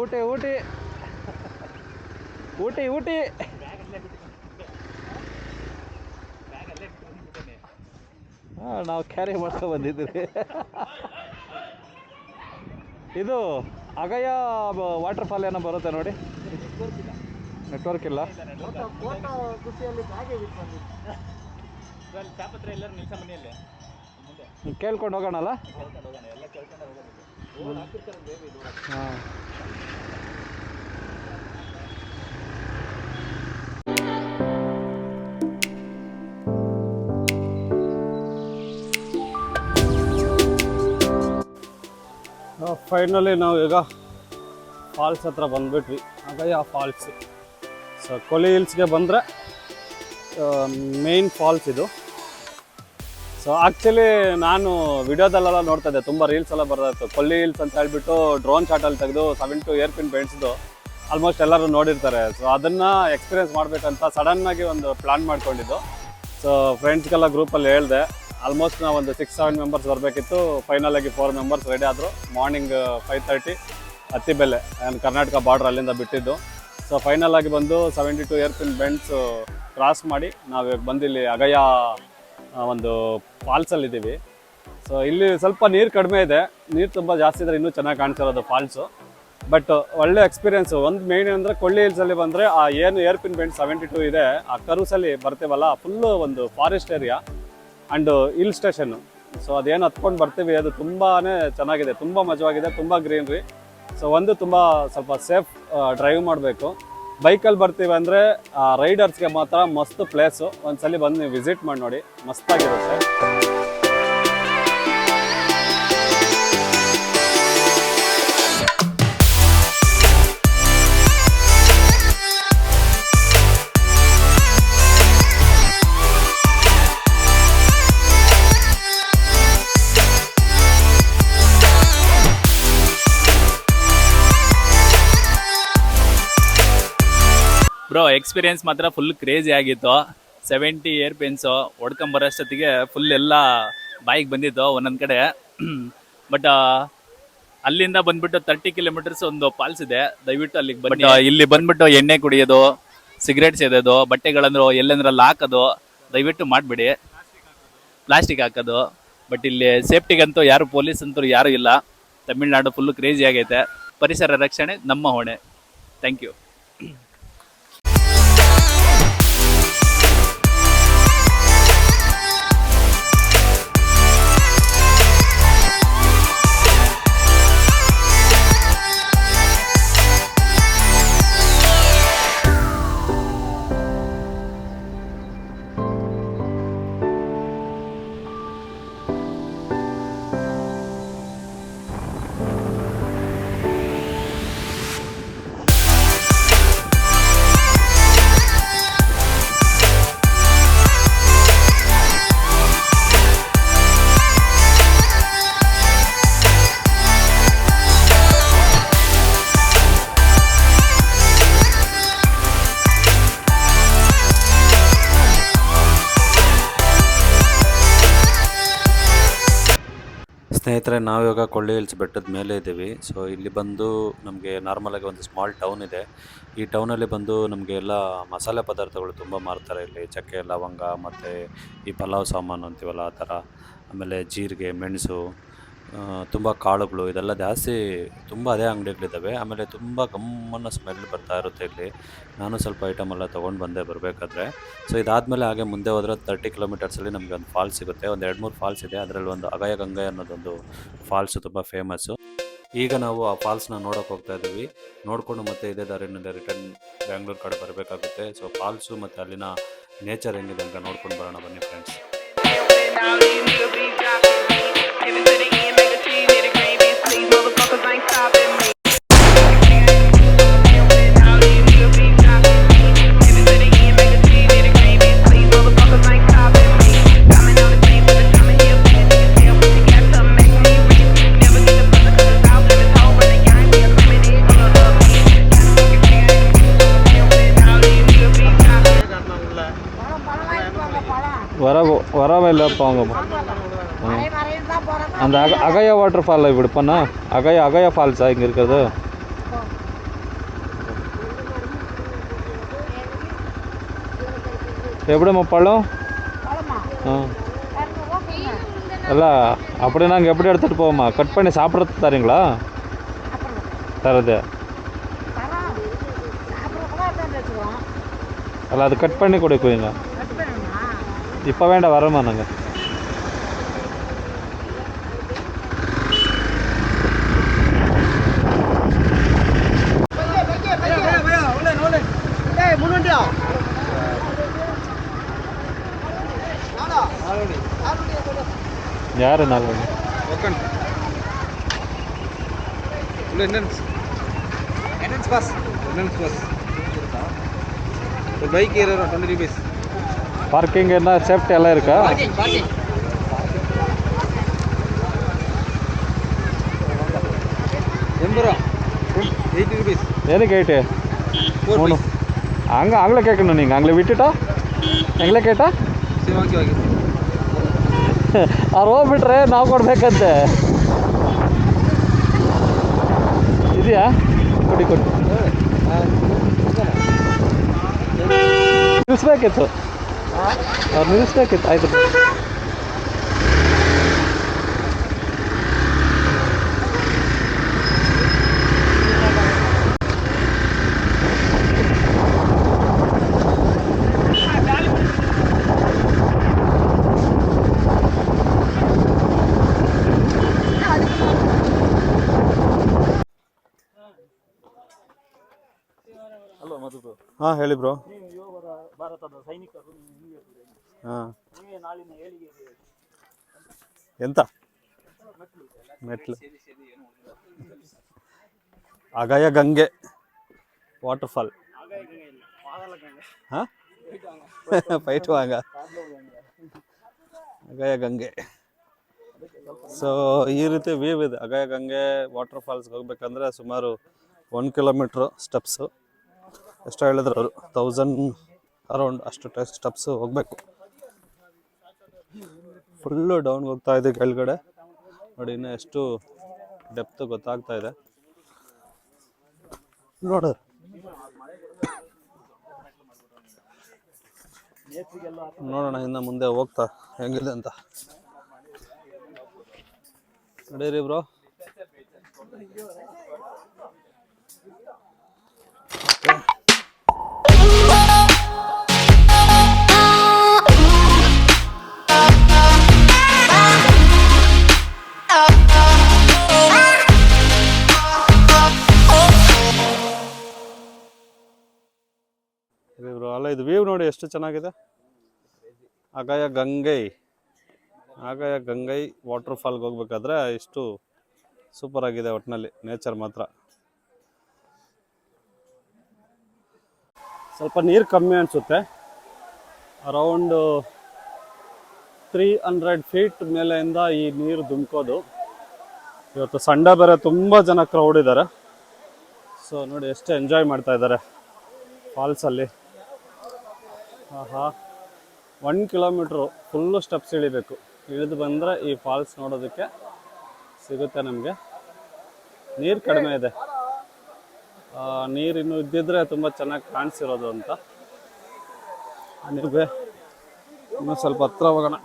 ಊಟಿ ಊಟಿ. ಊಟಿ ಊಟಿ. ಹಾಂ ನಾವು ಕ್ಯಾರಿ ಮಾಡ್ಕೊ ಬಂದಿದ್ದೀವಿ ಇದು ಅಗಯ ವಾಟರ್ ಫಾಲ್ ಏನೋ ಬರುತ್ತೆ ನೋಡಿ. ನೆಟ್ವರ್ಕ್ ಇಲ್ಲ. ಕೇಳ್ಕೊಂಡು ಹೋಗೋಣಲ್ಲ? ಫೈನಲಿ ನಾವು ಈಗ ಫಾಲ್ಸ್ ಹತ್ರ ಬಂದ್ಬಿಟ್ವಿ. ಆ ಫಾಲ್ಸ್ ಸೊ ಕೊಲಿ ಹಿಲ್ಸ್ಗೆ ಬಂದರೆ ಮೇನ್ ಫಾಲ್ಸ್ ಇದು. ಸೊ ಆ್ಯಕ್ಚುಲಿ ನಾನು ವಿಡಿಯೋದಲ್ಲೆಲ್ಲ ನೋಡ್ತಾ ಇದ್ದೆ. ತುಂಬ ರೀಲ್ಸ್ ಎಲ್ಲ ಬರ್ತಾಯಿತ್ತು ಕೊಲ್ಲಿ ಹಿಲ್ಸ್ ಅಂತ ಹೇಳ್ಬಿಟ್ಟು ಡ್ರೋನ್ ಶಾಟಲ್ಲಿ ತೆಗೆದು ಸೆವೆನ್ ಟು ಏರ್ ಪಿನ್ ಬೆಳೆಸಿದ್ದು ಆಲ್ಮೋಸ್ಟ್ ಎಲ್ಲರೂ ನೋಡಿರ್ತಾರೆ. ಸೊ ಅದನ್ನು ಎಕ್ಸ್ಪೀರಿಯೆನ್ಸ್ ಮಾಡಬೇಕಂತ ಸಡನ್ನಾಗಿ ಒಂದು ಪ್ಲ್ಯಾನ್ ಮಾಡ್ಕೊಂಡಿದ್ದು. ಸೊ ಫ್ರೆಂಡ್ಸ್ಗೆಲ್ಲ ಗ್ರೂಪಲ್ಲಿ ಹೇಳಿದೆ. ಆಲ್ಮೋಸ್ಟ್ ನಾವು ಒಂದು ಸಿಕ್ಸ್ ಸೆವೆನ್ ಮೆಂಬರ್ಸ್ ಬರಬೇಕಿತ್ತು. ಫೈನಲ್ ಆಗಿ ಫೋರ್ ಮೆಂಬರ್ಸ್ ರೆಡಿ ಆದರು. Morning five thirty Attibele and Karnataka border ಅಲ್ಲಿಂದ ಬಿಟ್ಟಿದ್ದು. ಸೊ ಫೈನಲ್ ಆಗಿ ಬಂದು seventy two hairpin bends cross ಮಾಡಿ ನಾವು ಬಂದಿಲ್ಲಿ ಅಗಯ್ಯ ಒಂದು ಫಾಲ್ಸಲ್ಲಿದ್ದೀವಿ ಸೊ ಇಲ್ಲಿ ಸ್ವಲ್ಪ ನೀರು ಕಡಿಮೆ ಇದೆ. ನೀರು ತುಂಬ ಜಾಸ್ತಿ ಇದ್ರೆ ಇನ್ನೂ ಚೆನ್ನಾಗಿ ಕಾಣಿಸಿರೋದು ಫಾಲ್ಸು. ಬಟ್ ಒಳ್ಳೆ ಎಕ್ಸ್ಪೀರಿಯೆನ್ಸು ಒಂದು ಮೇನ್ ಅಂದರೆ ಕೊಳ್ಳಿ ಹಿಲ್ಸಲ್ಲಿ ಬಂದರೆ ಆ ಏನು air pin bend seventy two ಇದೆ. ಆ ಕರುಸಲ್ಲಿ ಬರ್ತೀವಲ್ಲ ಫುಲ್ಲು ಒಂದು forest area and hill station so ಅದೇನು ಹತ್ಕೊಂಡು ಬರ್ತೀವಿ, ಅದು ತುಂಬಾ ಚೆನ್ನಾಗಿದೆ. ತುಂಬ ಮಜವಾಗಿದೆ, ತುಂಬ ಗ್ರೀನ್ರಿ ಸೊ ಒಂದು ತುಂಬ ಸ್ವಲ್ಪ ಸೇಫ್ ಡ್ರೈವ್ ಮಾಡಬೇಕು. ಬೈಕಲ್ಲಿ ಬರ್ತೀವಿ ಅಂದರೆ ರೈಡರ್ಸ್ಗೆ ಮಾತ್ರ ಮಸ್ತ್ ಪ್ಲೇಸು ಒಂದ್ಸಲಿ ಬಂದು ನೀವು ವಿಸಿಟ್ ಮಾಡಿ ನೋಡಿ. ಮಸ್ತಾಗಿರುತ್ತೆ. ಎಕ್ಸ್ಪೀರಿಯನ್ಸ್ ಮಾತ್ರ ಫುಲ್ ಕ್ರೇಜಿ ಆಗಿತ್ತು. ಸೆವೆಂಟಿ ಏರ್ ಪೆನ್ಸು ಹೊಡ್ಕೊಂಬರೋಷ್ಟೊತ್ತಿಗೆ ಫುಲ್ ಎಲ್ಲ ಬಾಯಿಗೆ ಬಂದಿತ್ತು ಒಂದೊಂದು ಕಡೆ. ಬಟ್ ಅಲ್ಲಿಂದ ಬಂದ್ಬಿಟ್ಟು ತರ್ಟಿ ಕಿಲೋಮೀಟರ್ಸ್ ಒಂದು ಫಾಲ್ಸ್ ಇದೆ. ದಯವಿಟ್ಟು ಅಲ್ಲಿಗೆ ಬಟ್ ಇಲ್ಲಿ ಬಂದ್ಬಿಟ್ಟು ಎಣ್ಣೆ ಕುಡಿಯೋದು ಸಿಗರೇಟ್ ಸೇದೋದು ಬಟ್ಟೆಗಳಂದ್ರು ಎಲ್ಲಂದ್ರಲ್ಲಿ ಹಾಕೋದು ದಯವಿಟ್ಟು ಮಾಡಿಬಿಡಿ. ಪ್ಲಾಸ್ಟಿಕ್ ಹಾಕೋದು. ಬಟ್ ಇಲ್ಲಿ ಸೇಫ್ಟಿಗಂತೂ ಯಾರು ಪೊಲೀಸ್ ಅಂತೂ ಯಾರೂ ಇಲ್ಲ. ತಮಿಳ್ನಾಡು ಫುಲ್ ಕ್ರೇಜಿ ಆಗೈತೆ. ಪರಿಸರ ರಕ್ಷಣೆ ನಮ್ಮ ಹೊಣೆ. ಥ್ಯಾಂಕ್ ಯು ಸ್ನೇಹಿತರೆ ನಾವಿವಾಗ ಕೊಳ್ಳಿ ಹಿಲ್ಸ್ ಬೆಟ್ಟದ ಮೇಲೆ ಇದ್ದೀವಿ ಸೊ ಇಲ್ಲಿ ಬಂದು ನಮಗೆ ನಾರ್ಮಲಾಗಿ ಒಂದು ಸ್ಮಾಲ್ ಟೌನ್ ಇದೆ. ಈ ಟೌನಲ್ಲಿ ಬಂದು ನಮಗೆ ಎಲ್ಲ ಮಸಾಲೆ ಪದಾರ್ಥಗಳು ತುಂಬ ಮಾರ್ತಾರೆ ಇಲ್ಲಿ. ಚಕ್ಕೆ, ಲವಂಗ ಮತ್ತು ಈ ಪಲಾವ್ ಸಾಮಾನು ಅಂತೀವಲ್ಲ, ಆ ಥರ ಆಮೇಲೆ ಜೀರಿಗೆ, ಮೆಣಸು ತುಂಬ ಕಾಳುಗಳು, ಇದೆಲ್ಲ ಜಾಸ್ತಿ ತುಂಬ ಅದೇ ಅಂಗಡಿಗಳಿದ್ದಾವೆ. ಆಮೇಲೆ ತುಂಬ ಗಮ್ಮನ್ನ ಸ್ಮೆಲ್ ಬರ್ತಾ ಇರುತ್ತೆ ಇಲ್ಲಿ. ನಾನು ಸ್ವಲ್ಪ ಐಟಮ್ ಎಲ್ಲ ತೊಗೊಂಡು ಬಂದೆ ಬರಬೇಕಾದ್ರೆ. ಸೊ ಇದಾದಮೇಲೆ ಹಾಗೆ ಮುಂದೆ ಹೋದರೆ ತರ್ಟಿ ಕಿಲೋಮೀಟರ್ಸಲ್ಲಿ ನಮಗೆ ಒಂದು ಫಾಲ್ಸ್ ಸಿಗುತ್ತೆ. ಒಂದು ಎರಡು ಮೂರು ಫಾಲ್ಸ್ ಇದೆ. ಅದರಲ್ಲಿ ಒಂದು ಅಗಯ ಗಂಗೆ ಅನ್ನೋದೊಂದು ಫಾಲ್ಸು ತುಂಬ ಫೇಮಸ್ಸು ಈಗ ನಾವು ಆ ಫಾಲ್ಸ್ನ ನೋಡೋಕೆ ಹೋಗ್ತಾ ಇದ್ದೀವಿ. ನೋಡಿಕೊಂಡು ಮತ್ತೆ ಇದೇ ದಾರಿನಿಂದ ರಿಟರ್ನ್ ಬ್ಯಾಂಗ್ಳೂರ್ ಕಡೆ ಬರಬೇಕಾಗುತ್ತೆ. ಸೊ ಫಾಲ್ಸು ಮತ್ತು ಅಲ್ಲಿನ ನೇಚರ್ ಹೆಂಗಿದೆ ಅಂತ ನೋಡ್ಕೊಂಡು ಬರೋಣ ಬನ್ನಿ ಫ್ರೆಂಡ್ಸ್ பரவாயில்ல பாவங்க அந்த அக அகையா வாட்டர் ஃபாலில் இப்படி பண்ணா? அகையா அகையா ஃபால்ஸா இங்கே இருக்கிறது? எப்படிம்மா பழம்? ஆ. இல்லை அப்படி நாங்கள் எப்படி எடுத்துகிட்டு போவோம்மா? கட் பண்ணி சாப்பிட்றது தரீங்களா? தரது. அல்ல அது கட் பண்ணி கொடுக்குவீங்க இப்போ வேண்டாம் வரமா நாங்கள் யார் நாலு? மணி பஸ். பஸ். பைக் ஏறுறோம் டுவெண்ட்டி ருபீஸ் ಪಾರ್ಕಿಂಗ್ ಎಲ್ಲ ಸೇಫ್ಟಿ ಎಲ್ಲ இருக்கா எண்பது ரூபா எயிட்டி ருபீஸ் ಏನಕ್ಕೆ ಐಟಿ ஃபோர் மூணு ಹಂಗೆ ಆಗ್ಲೇ ಕೇಳ್ಕೊಂಡು ನಿಂಗೆ ಆಗ್ಲೇ ಬಿಟ್ಟಿಟ ಹೆಂಗ್ಲೇ ಕೇಟ சரி வாங்கி வாங்கி ಅವ್ರು ಹೋಗ್ಬಿಟ್ರೆ ನಾವು ಕೊಡ್ಬೇಕಂತೆ ಇದೆಯಾ ಕೊಡಿ ಕೊಡಿ ನಿಲ್ಲಿಸ್ಬೇಕಿತ್ತು ಅವ್ರು ನಿಲ್ಲಿಸ್ಬೇಕಿತ್ತು ಆಯ್ತು ಹಾ ಹೇಳಿ ಬ್ರೋ. ಭಾರತದ ಸೈನಿಕರು ಎಂತ? ಮೆಟ್ಲು. ಅಗಯ ಗಂಗೆ ವಾಟರ್ಫಾಲ್. ಹಾಂ? ಫೈಟ್ ವಾಂಗ ಅಗಯ ಗಂಗೆ. ಸೊ ಈ ರೀತಿ ವ್ಯೂ ಇದೆ. ಅಗಯ ಗಂಗೆ ವಾಟರ್ ಫಾಲ್ಸ್ಗೆ ಹೋಗ್ಬೇಕಂದ್ರೆ ಸುಮಾರು ಒನ್ ಕಿಲೋಮೀಟ್ರು ಸ್ಟೆಪ್ಸು ಎಷ್ಟು ಹೇಳಿದ್ರು ಅವರು. ತೌಸಂಡ್ ಅರೌಂಡ್ ಅಷ್ಟು ಸ್ಟೆಪ್ಸು ಹೋಗ್ಬೇಕು. ಫುಲ್ಲು ಡೌನ್ಗೆ ಹೋಗ್ತಾ ಇದೆ ಕೆಳಗಡೆ. ನೋಡಿ, ಇನ್ನೂ ಎಷ್ಟು ಡೆಪ್ತ್ ಗೊತ್ತಾಗ್ತಾ ಇದೆ. ನೋಡ. ನೋಡೋಣ ಇನ್ನು ಮುಂದೆ ಹೋಗ್ತಾ ಹೆಂಗಿದೆ ಅಂತ. ನಡೀರಿ ಬ್ರೋ. ಇದು ವೇವ್ ನೋಡಿ ಎಷ್ಟು ಚೆನ್ನಾಗಿದೆ? ಆಗಾಯ ಗಂಗೈ. ಆಗಾಯ ಗಂಗೈ ವಾಟರ್ ಫಾಲ್ಗೆ ಹೋಗ್ಬೇಕಾದ್ರೆ ಇಷ್ಟು ಸೂಪರ್ ಆಗಿದೆ ಒಟ್ಟಿನಲ್ಲಿ ನೇಚರ್ ಮಾತ್ರ. ಸ್ವಲ್ಪ ನೀರು ಕಮ್ಮಿ ಅನಿಸುತ್ತೆ. ಅರೌಂಡು ತ್ರೀ ಹಂಡ್ರೆಡ್ ಫೀಟ್ ಮೇಲೆಯಿಂದ ಈ ನೀರು ಧುಮ್ಕೋದು. ಇವತ್ತು ಸಂಡೆ ಬೇರೆ ತುಂಬ ಜನ ಕ್ರೌಡ್ ಇದ್ದಾರೆ ಸೊ ನೋಡಿ, ಎಷ್ಟು ಎಂಜಾಯ್ ಮಾಡ್ತಾ ಇದ್ದಾರೆ ಫಾಲ್ಸಲ್ಲಿ ಆಹಾ. ಒನ್ ಕಿಲೋಮೀಟ್ರು ಫುಲ್ಲು ಸ್ಟೆಪ್ಸ್ ಇಳಿಬೇಕು. ಇಳಿದು ಬಂದರೆ ಈ ಫಾಲ್ಸ್ ನೋಡೋದಕ್ಕೆ ಸಿಗುತ್ತೆ ನಮಗೆ. ನೀರು ಕಡಿಮೆ ಇದೆ. ನೀರು ಇನ್ನೂ ಇದ್ದಿದ್ರೆ ತುಂಬ ಚೆನ್ನಾಗಿ ಕಾಣಿಸಿರೋದು ಅಂತ. ನಿಮಗೆ ಇನ್ನೂ ಸ್ವಲ್ಪ ಹತ್ರ ಹೋಗೋಣ.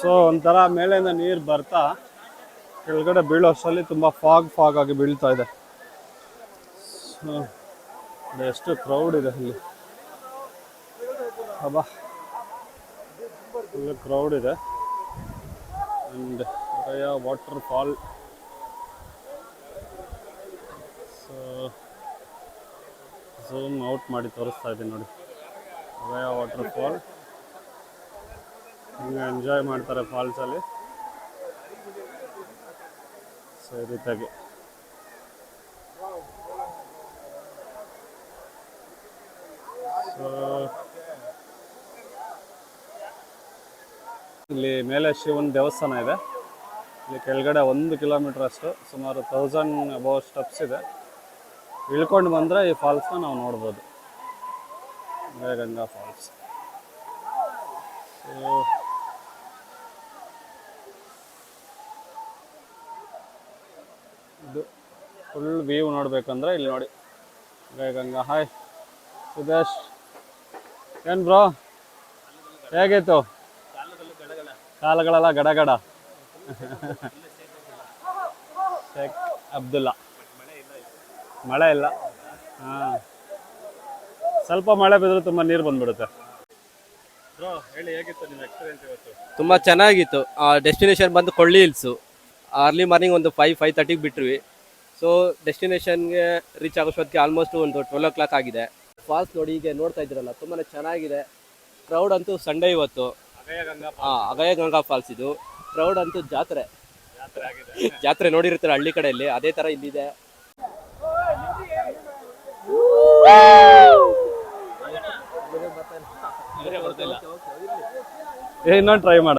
ಸೊ ಒಂಥರ ಮೇಲೆಯಿಂದ ನೀರು ಬರ್ತಾ, ಕೆಳಗಡೆ ಬೀಳೋ ಅಷ್ಟರಲ್ಲಿ ತುಂಬ ಫಾಗ್ ಫಾಗ್ ಆಗಿ ಬೀಳ್ತಾ ಇದೆ. ಎಷ್ಟು ಕ್ರೌಡ್ ಇದೆ ಅಲ್ಲಿ. ಅಬ್ಬಾ ಫುಲ್ ಕ್ರೌಡ್ ಇದೆ. And waterfall so zoom out ಮಾಡಿ ತೋರಿಸ್ತಾ ಇದ್ದೀನಿ ನೋಡಿ. ರಯಾ ವಾಟರ್ ಫಾಲ್ ಹಿಂಗೆ ಎಂಜಾಯ್ ಮಾಡ್ತಾರೆ ಫಾಲ್ಸಲ್ಲಿ ಸೊ ಈ ರೀತಿಯಾಗಿ ಇಲ್ಲಿ ಮೇಲೆ ಶಿವನ ದೇವಸ್ಥಾನ ಇದೆ. ಇಲ್ಲಿ ಕೆಳಗಡೆ ಒಂದು ಕಿಲೋಮೀಟರ್ ಅಷ್ಟು, ಸುಮಾರು ತೌಸಂಡ್ ಅಬೌವ್ ಸ್ಟೆಪ್ಸ್ ಇದೆ. ಇಳ್ಕೊಂಡು ಬಂದರೆ ಈ ಫಾಲ್ಸ್ನ ನಾವು ನೋಡ್ಬೋದು. ಗಂಗಾ ಫಾಲ್ಸ್ ಇದು ಫುಲ್ ವ್ಯೂ ನೋಡ್ಬೇಕಂದ್ರೆ ಇಲ್ಲಿ ನೋಡಿ. ಗಂಗಾ ಹಾಯ್ ಸುದೇಶ್. ಏನು ಬ್ರೋ? ಹೇಗಿತ್ತು ಕಾಲಗಳಲ್ಲ ಗಡಗಡ. ಶೇಖ್ ಅಬ್ದುಲ್ಲಾ. ಮಳೆ ಇಲ್ಲ. ಹಾಂ. ಸ್ವಲ್ಪ ಮಳೆ ಬಿದ್ದರೆ ತುಂಬ ನೀರು ಬಂದ್ಬಿಡುತ್ತೆ. ಆ ತುಂಬ ಚೆನ್ನಾಗಿತ್ತು. ಡೆಸ್ಟಿನೇಷನ್ ಬಂದು ಕೊಳ್ಳಿ ಹಿಲ್ಸು. ಅರ್ಲಿ ಮಾರ್ನಿಂಗ್ ಒಂದು ಫೈವ್ ಫೈವ್ ತರ್ಟಿಗೆ ಬಿಟ್ವಿ. ಸೊ ಡೆಸ್ಟಿನೇಷನ್ಗೆ ರೀಚ್ ಆಗೋಷ್ಟೊತ್ತಿಗೆ ಆಲ್ಮೋಸ್ಟ್ ಒಂದು ಟ್ವೆಲ್ ಓ ಕ್ಲಾಕ್ ಆಗಿದೆ. ಫಾಲ್ಸ್ ನೋಡಿ ಈಗ ನೋಡ್ತಾ ಇದ್ದೀರಲ್ಲ ತುಂಬಾ ಚೆನ್ನಾಗಿದೆ. ಕ್ರೌಡ್ ಅಂತೂ ಸಂಡೇ ಇವತ್ತು. ಹಾಂ ಅಗಯ ಗಂಗಾ ಫಾಲ್ಸ್ ಇದು. ಕ್ರೌಡ್ ಅಂತೂ ಜಾತ್ರೆ. ಜಾತ್ರೆ ನೋಡಿರ್ತಾರೆ ಹಳ್ಳಿ ಕಡೆಯಲ್ಲಿ? ಅದೇ ಥರ ಇಲ್ಲಿದೆ. ಇನ್ನೊಂದು ಟ್ರೈ ಮಾಡ.